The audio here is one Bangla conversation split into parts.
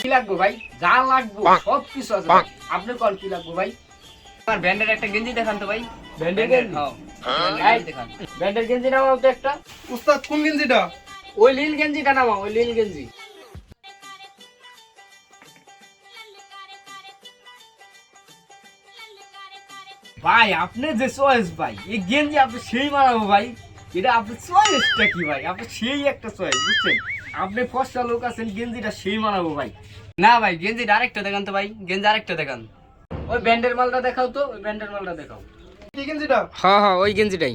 কি লাগবে ভাই? যা লাগবে সব কিছু আছে আপনি কোন কি লাগবে ভাই? আমার ব্যান্ডের একটা গেঞ্জি দেখান তো ভাই। ব্যান্ডের গেঞ্জি? হ্যাঁ। দেখান। ব্যান্ডের গেঞ্জি নামাও তো একটা। উস্তাদ কোন গেঞ্জিটা? ওই লীল গেঞ্জিটা নামাও ওই লীল গেঞ্জি। ভাই আপনি যে চয়েস ভাই এই গেঞ্জি আপনি সেই মানাবো ভাই। এটা আপনার চয়েসটা কি ভাই? আপনি সেই একটা চয়েস বুঝছেন? আপনি ফসা লোক আছেন গেঞ্জিটা সেই মানাবো ভাই। না ভাই গেঞ্জির আরেকটা দেখান তো ভাই গেঞ্জি আরেকটা দেখান। ওই ব্যান্ডের মালটা দেখাও তো ওই ব্যান্ডের মালটা দেখাও। কি গেঞ্জিটা? হ্যাঁ হ্যাঁ ওই গেঞ্জিটাই।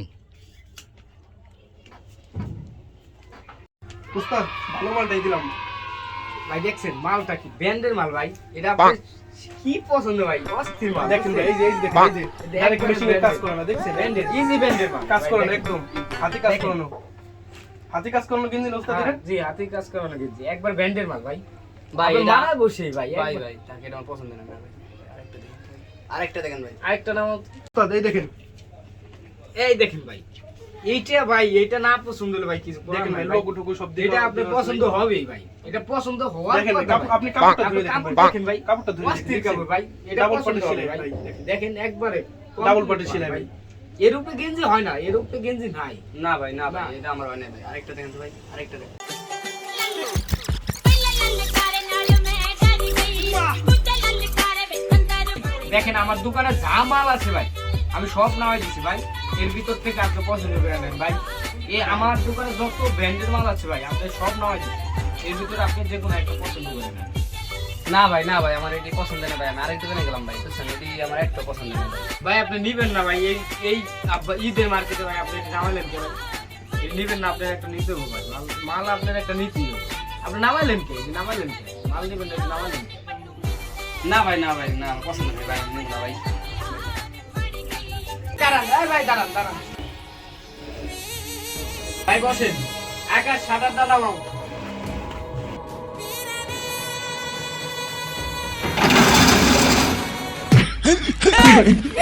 উস্তাদ ভালো মালটাই দিলাম। ভাই দেখছেন মালটা কি ব্যান্ডের মাল ভাই? এটা আপনার কি পছন্দ ভাই? অস্থির মাল। দেখেন ভাই, এই যে এই যে দেখেন এই যে। ডাইরেক্ট মেশিনে কাজ করে না দেখছেন? ব্যান্ডের ইজি ব্যান্ডের মাল। কাজ করে না একদম। হাতে কাজ। করানো। হাতে কাজ করানো গেঞ্জি না উস্তাদ হ্যাঁ, এটা জি হাতে কাজ করানো গেছি একবার ব্যান্ডের মাল ভাই ভাই ভাই এটা মারা বসে ভাই ভাই ভাই তাকে এটা আমার পছন্দ না ভাই আরেকটা দেখেন ভাই আরেকটা নাম উস্তাদ এই দেখেন এই দেখেন ভাই এইটা ভাই এইটা না পছন্দ হলে ভাই কিছু দেখেন ভাই ভাই। লোগো টুকু সব দিয়ে এটা আপনার পছন্দ হবেই ভাই এটা পছন্দ হওয়ার দেখেন ভাই। আপনি কাপড়টা ধরে দেখেন ভাই। কাপড়টা ধরে অস্থির কাপড় ভাই এটা পছন্দ পাটি ভাই ভাই, দেখেন। দেখেন একবারে ডাবল পাটি সেলাই ভাই। এর উপরে গেঞ্জি হয় না এর উপরে গেঞ্জি নাই। না ভাই না ভাই। এটা আমার হয় না ভাই। আরেকটা দেখেন তো ভাই আরেকটা দেখেন। দেখেন আমার দোকানে যা মাল আছে ভাই আমি সব নামাই দিছি ভাই। এর ভিতর থেকে আপনি পছন্দ করে নেন ভাই। এই আমার দোকানে যত ব্র্যান্ডের মাল আছে ভাই আপনি সব নামাই দিছি এর ভিতরে আপনি যে কোনো একটা পছন্দ করে নেন। না ভাই না ভাই আমার এটি পছন্দ না ভাই আমি আরেক দোকানে গেলাম ভাই বুঝছেন? এটি আমার একটা পছন্দ না ভাই। ভাই আপনি নিবেন না ভাই এই এই ঈদের মার্কেটে ভাই আপনি এটা নামাইলেন কে ভাই নিবেন না আপনার একটা নিতে হবে ভাই মাল আপনার একটা নিতেই হবে। আপনি নামাইলেন কে? নামাইলেন কে? মাল নিবেন না নামাইলেন না ভাই না ভাই না পছন্দ নেই ভাই আমি না ভাই। দাঁড়ান এই ভাই দাঁড়ান দাঁড়ান। ভাই বসেন। আকাশ সাঁতার দাদা মাও Oh